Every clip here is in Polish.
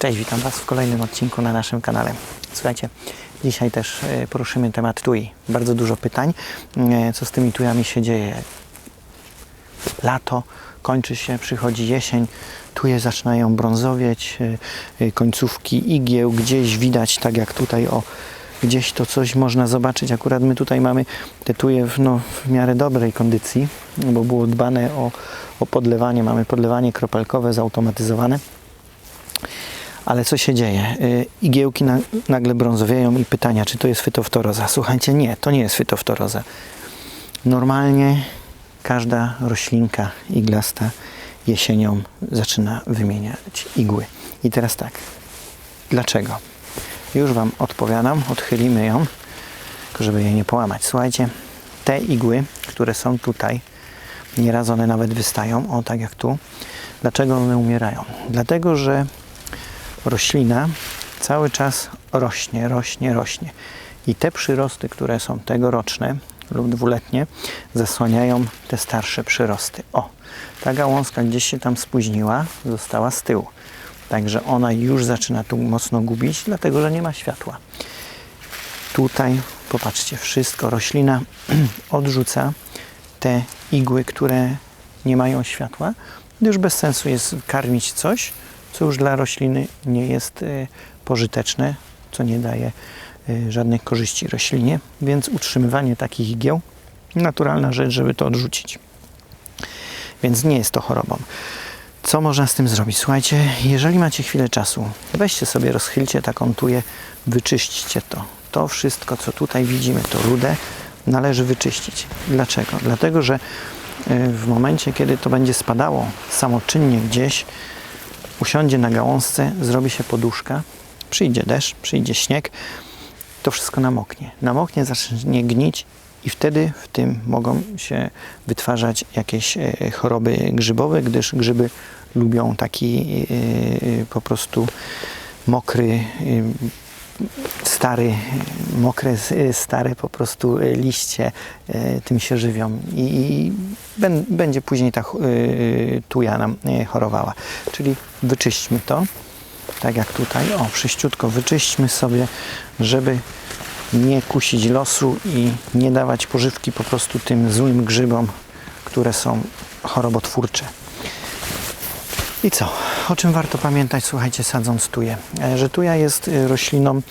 Cześć, witam Was w kolejnym odcinku na naszym kanale. Słuchajcie, dzisiaj też e, poruszymy temat tui. Bardzo dużo pytań, e, co z tymi tujami się dzieje. Lato, kończy się, przychodzi jesień, tuje zaczynają brązowieć, e, końcówki igieł, gdzieś widać, tak jak tutaj o gdzieś to coś można zobaczyć. Akurat my tutaj mamy te tuje w, no, w miarę dobrej kondycji, bo było dbane o, o podlewanie. Mamy podlewanie kropelkowe zautomatyzowane. Ale co się dzieje? Y, Igiełki na, nagle brązowieją i pytania, czy to jest fytoftoroza. Słuchajcie, nie, to nie jest fytoftoroza. Normalnie każda roślinka iglasta jesienią zaczyna wymieniać igły. I teraz tak, dlaczego? Już Wam odpowiadam, odchylimy ją, tylko żeby jej nie połamać. Słuchajcie, te igły, które są tutaj, nieraz one nawet wystają, o tak jak tu. Dlaczego one umierają? Dlatego, że roślina cały czas rośnie, rośnie, rośnie. I te przyrosty, które są tegoroczne lub dwuletnie, zasłaniają te starsze przyrosty. O, ta gałązka gdzieś się tam spóźniła, została z tyłu. Także ona już zaczyna tu mocno gubić, dlatego że nie ma światła. Tutaj, popatrzcie, wszystko, roślina odrzuca te igły, które nie mają światła, gdyż bez sensu jest karmić coś, co już dla rośliny nie jest y, pożyteczne, co nie daje y, żadnych korzyści roślinie, więc utrzymywanie takich igieł naturalna rzecz, żeby to odrzucić. Więc nie jest to chorobą. Co można z tym zrobić? Słuchajcie, jeżeli macie chwilę czasu, weźcie sobie, rozchylcie taką tuję, wyczyśćcie to. To wszystko, co tutaj widzimy, to rudę, należy wyczyścić. Dlaczego? Dlatego, że y, w momencie, kiedy to będzie spadało samoczynnie gdzieś, usiądzie na gałązce, zrobi się poduszka, przyjdzie deszcz, przyjdzie śnieg, to wszystko namoknie. Namoknie, zacznie gnić i wtedy w tym mogą się wytwarzać jakieś e, choroby grzybowe, gdyż grzyby lubią taki e, po prostu mokry, e, stary, mokre, stare po prostu liście tym się żywią i, i bę- będzie później ta tuja nam chorowała. Czyli wyczyśćmy to, tak jak tutaj, o, przyściutko wyczyśćmy sobie, żeby nie kusić losu i nie dawać pożywki po prostu tym złym grzybom, które są chorobotwórcze. I co? O czym warto pamiętać, słuchajcie, sadząc tuję? E, Że tuja jest y, rośliną,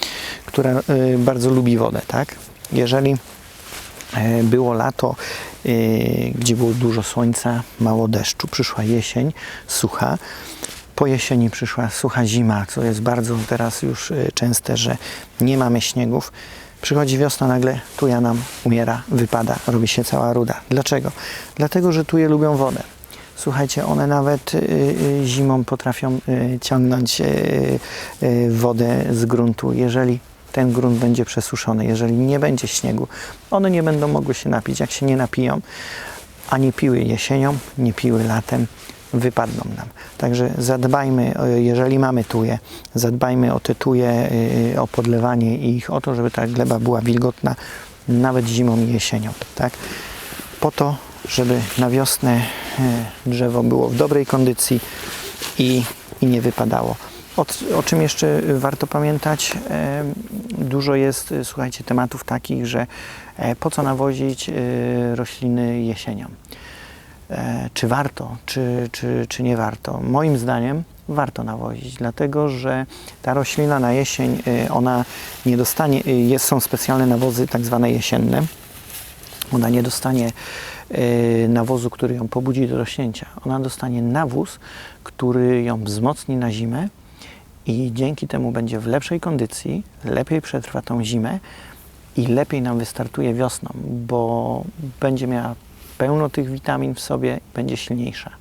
która y, bardzo lubi wodę, tak? Jeżeli e, było lato, gdzie było dużo słońca, mało deszczu, przyszła jesień, sucha. Po jesieni przyszła sucha zima, co jest bardzo teraz już częste, że nie mamy śniegów. Przychodzi wiosna, nagle tuja nam umiera, wypada, robi się cała ruda. Dlaczego? Dlatego, że tuje lubią wodę. Słuchajcie, one nawet y, y, zimą potrafią y, ciągnąć wodę z gruntu. Jeżeli ten grunt będzie przesuszony, jeżeli nie będzie śniegu, one nie będą mogły się napić. Jak się nie napiją, a nie piły jesienią, nie piły latem, wypadną nam. Także zadbajmy, jeżeli mamy tuje, zadbajmy o te tuje, o podlewanie ich, o to, żeby ta gleba była wilgotna nawet zimą i jesienią. Tak? Po to, żeby na wiosnę y, drzewo było w dobrej kondycji i, i nie wypadało. O, o czym jeszcze warto pamiętać? Em, Dużo jest, y, słuchajcie, tematów takich, że e, po co nawozić rośliny jesienią? E, czy warto, czy, czy, czy nie warto. Moim zdaniem warto nawozić, dlatego że ta roślina na jesień, ona nie dostanie, jest, są specjalne nawozy tak zwane jesienne, ona nie dostanie y, nawozu, który ją pobudzi do rośnięcia. Ona dostanie nawóz, który ją wzmocni na zimę i dzięki temu będzie w lepszej kondycji, lepiej przetrwa tą zimę i lepiej nam wystartuje wiosną, bo będzie miała pełno tych witamin w sobie i będzie silniejsza.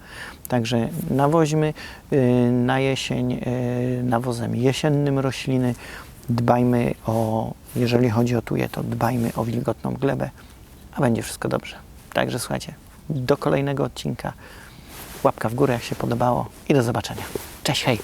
Także nawoźmy y, na jesień y, nawozem jesiennym rośliny. Dbajmy o, jeżeli chodzi o tuje, to dbajmy o wilgotną glebę, a będzie wszystko dobrze. Także słuchajcie, do kolejnego odcinka. Łapka w górę, jak się podobało i do zobaczenia. Cześć, hej!